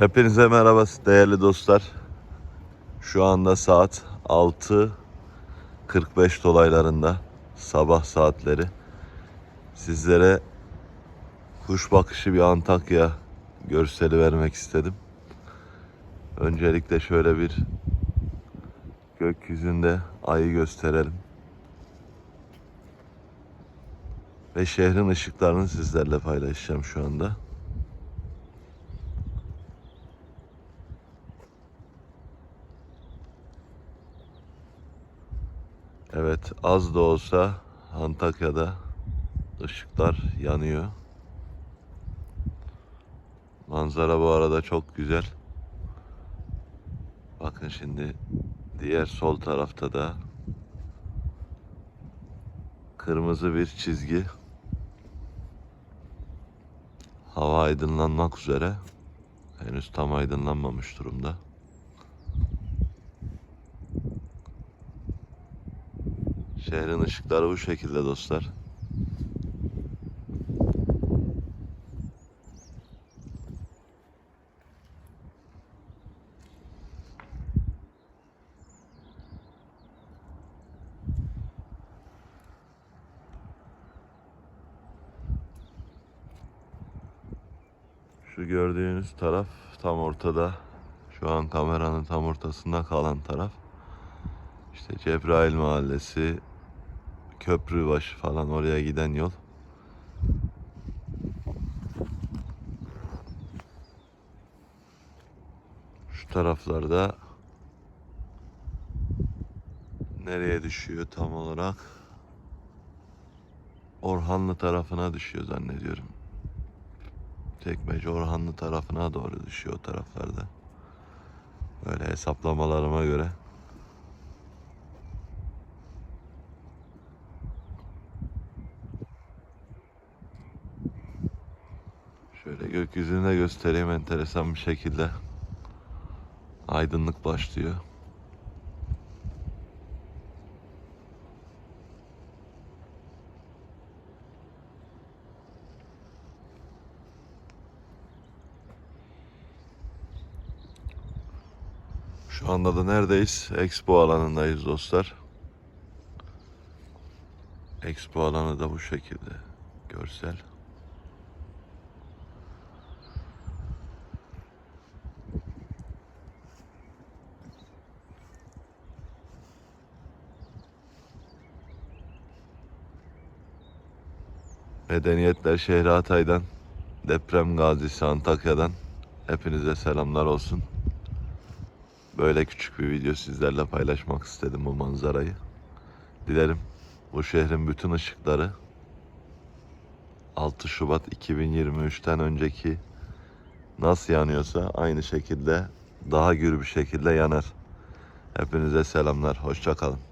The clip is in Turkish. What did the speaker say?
Hepinize merhaba değerli dostlar. Şu anda saat 6.45 dolaylarında sabah saatleri. Sizlere kuş bakışı bir Antakya görseli vermek istedim. Öncelikle şöyle bir gökyüzünde ayı gösterelim. Ve şehrin ışıklarını sizlerle paylaşacağım şu anda. Evet az da olsa Antakya'da ışıklar yanıyor. Manzara bu arada çok güzel. Bakın şimdi diğer sol tarafta da kırmızı bir çizgi. Hava aydınlanmak üzere. Henüz tam aydınlanmamış durumda. Şehrin ışıkları bu şekilde dostlar. Şu gördüğünüz taraf tam ortada. Şu an kameranın tam ortasında kalan taraf. İşte Cebrail Mahallesi, Köprübaşı falan oraya giden yol. Şu taraflarda nereye düşüyor tam olarak? Orhanlı tarafına düşüyor zannediyorum. Çekmece Orhanlı tarafına doğru düşüyor o taraflarda. Böyle hesaplamalarıma göre. Şöyle gökyüzünü göstereyim enteresan bir şekilde. Aydınlık başlıyor. Şu anda da neredeyiz? Expo alanındayız dostlar. Expo alanı da bu şekilde. Görsel. Medeniyetler şehri Hatay'dan, deprem gazisi Antakya'dan hepinize selamlar olsun. Böyle küçük bir video sizlerle paylaşmak istedim bu manzarayı. Dilerim bu şehrin bütün ışıkları 6 Şubat 2023'ten önceki nasıl yanıyorsa aynı şekilde daha gür bir şekilde yanar. Hepinize selamlar. Hoşça kalın.